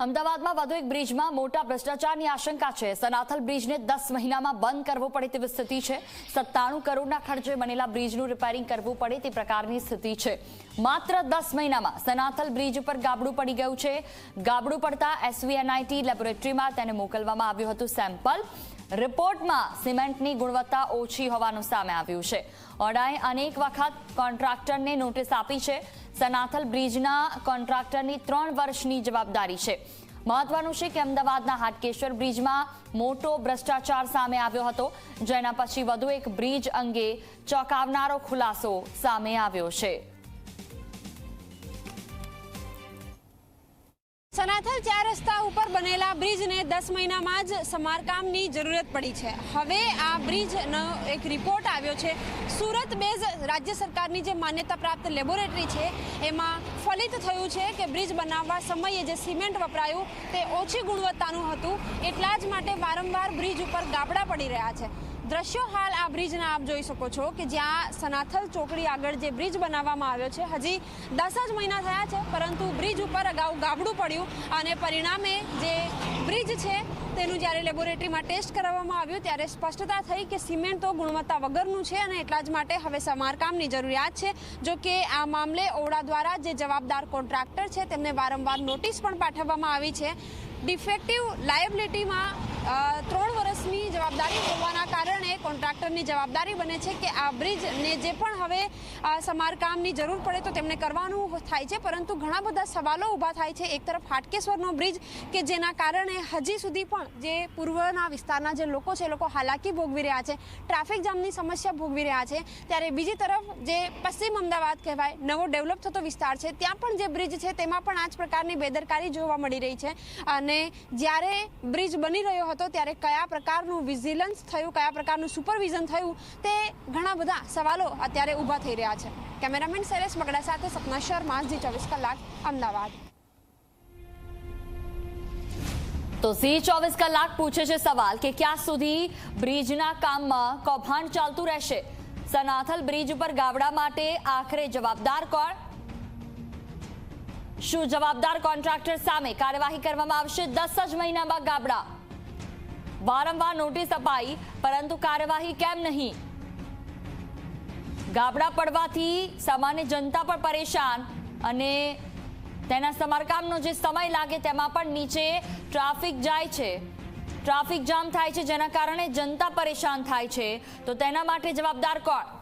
અમદાવાદમાં વધુ એક બ્રિજમાં મોટા ભ્રષ્ટાચારની આશંકા છે. સનાથલ બ્રિજને દસ મહિનામાં બંધ કરવો પડે તેવી સ્થિતિ છે. સત્તાણું કરોડના ખર્ચે બનેલા બ્રિજનું રિપેરિંગ કરવું પડે તે પ્રકારની સ્થિતિ છે. માત્ર દસ મહિનામાં સનાથલ બ્રિજ ઉપર ગાબડું પડી ગયું છે. ગાબડું પડતા એસવીએનઆઈટી લેબોરેટરીમાં તેને મોકલવામાં આવ્યું હતું સેમ્પલ. રિપોર્ટમાં સિમેન્ટની ગુણવત્તા ઓછી હોવાનું સામે આવ્યું છે. ઓડાએ અનેક વખત કોન્ટ્રાક્ટરને નોટિસ આપી છે. સનાથલ બ્રિજના કોન્ટ્રાક્ટરની ત્રણ વર્ષની જવાબદારી છે. મહત્વનું છે કે અમદાવાદના હાટકેશ્વર બ્રિજમાં મોટો ભ્રષ્ટાચાર સામે આવ્યો હતો. જેના પછી વધુ એક બ્રિજ અંગે ચોંકાવનારો ખુલાસો સામે આવ્યો છે. સનાથલ ચાર રસ્તા ઉપર બનેલા બ્રિજને દસ મહિનામાં જ સમારકામની જરૂરત પડી છે. હવે આ બ્રિજનો એક રિપોર્ટ આવ્યો છે. સુરત બેઝ રાજ્ય સરકારની જે માન્યતા પ્રાપ્ત લેબોરેટરી છે, એમાં ફલિત થયું છે કે બ્રિજ બનાવવા સમયે જે સિમેન્ટ વપરાયું તે ઓછી ગુણવત્તાનું હતું. એટલા જ માટે વારંવાર બ્રિજ ઉપર ગાબડા પડી રહ્યા છે. દ્રશ્યો હાલ આ બ્રિજના આપ જોઈ શકો છો કે જ્યાં સનાથલ ચોકડી આગળ જે બ્રિજ બનાવવામાં આવ્યો છે, હજી દસ જ મહિના થયા છે પરંતુ બ્રિજ ઉપર અગાઉ ગાબડું પડ્યું અને પરિણામે જે બ્રિજ છે તેનું જ્યારે લેબોરેટરીમાં ટેસ્ટ કરાવવામાં આવ્યું ત્યારે સ્પષ્ટતા થઈ કે સિમેન્ટ તો ગુણવત્તા વગરનું છે અને એટલા જ માટે હવે સમારકામની જરૂરિયાત છે. જો કે આ મામલે ઓવડા દ્વારા જે જવાબદાર કોન્ટ્રાક્ટર છે તેમને વારંવાર નોટિસ પણ પાઠવવામાં આવી છે. ડિફેક્ટિવ લાયબિલિટીમાં ત્રણ વર્ષની જવાબદારી કોન્ટ્રાક્ટરની જવાબદારી બને છે કે આ બ્રિજને જે પણ હવે સમારકામની જરૂર પડે તો તેમને કરવાનું થાય છે. પરંતુ ઘણા બધા સવાલો ઊભા થાય છે. એક તરફ હાટકેશ્વરનો બ્રિજ કે જેના કારણે હજી સુધી પણ જે પૂર્વના વિસ્તારના જે લોકો છે લોકો હાલાકી ભોગવી રહ્યા છે, ટ્રાફિક જામની સમસ્યા ભોગવી રહ્યા છે. ત્યારે બીજી તરફ જે પશ્ચિમ અમદાવાદ કહેવાય, નવો ડેવલપ થતો વિસ્તાર છે, ત્યાં પણ જે બ્રિજ છે, તેમાં પણ આ જ પ્રકારની બેદરકારી જોવા મળી રહી છે. અને જ્યારે બ્રિજ બની રહ્યો હતો, ત્યારે કયા પ્રકારનું વિજિલન્સ થયું, કયા પ્રકારનું સુપરવિઝન થયું, તે ઘણા બધા સવાલો અત્યારે ઊભા થઈ રહ્યા છે. કેમેરામેન સરેશ બગડા સાથે સપના શર્મા, જી ચોવીસ કલાક, અમદાવાદ. તો ઝી ચોવીસ કલાક પૂછે છે સવાલ કે ક્યાં સુધી બ્રિજના કામમાં કૌભાંડ ચાલતું રહેશે? સનાથલ બ્રિજ ઉપર ગાવડા માટે આખરે જવાબદાર કોણ? શું જવાબદાર કોન્ટ્રાક્ટર સામે કાર્યવાહી કરવામાં આવશે? દસ જ મહિનામાં ગાબડા વારંવાર નોટિસ અપાઈ, પરંતુ કાર્યવાહી કેમ નહીં? ગાબડા પડવાથી સામાન્ય જનતા પણ પરેશાન અને તેના સમારકામનો જે સમય લાગે તેમાં પણ નીચે ટ્રાફિક જાય છે. ટ્રાફિક જામ થાય છે, જેના કારણે જનતા પરેશાન થાય છે. તો તેના માટે જવાબદાર કોણ?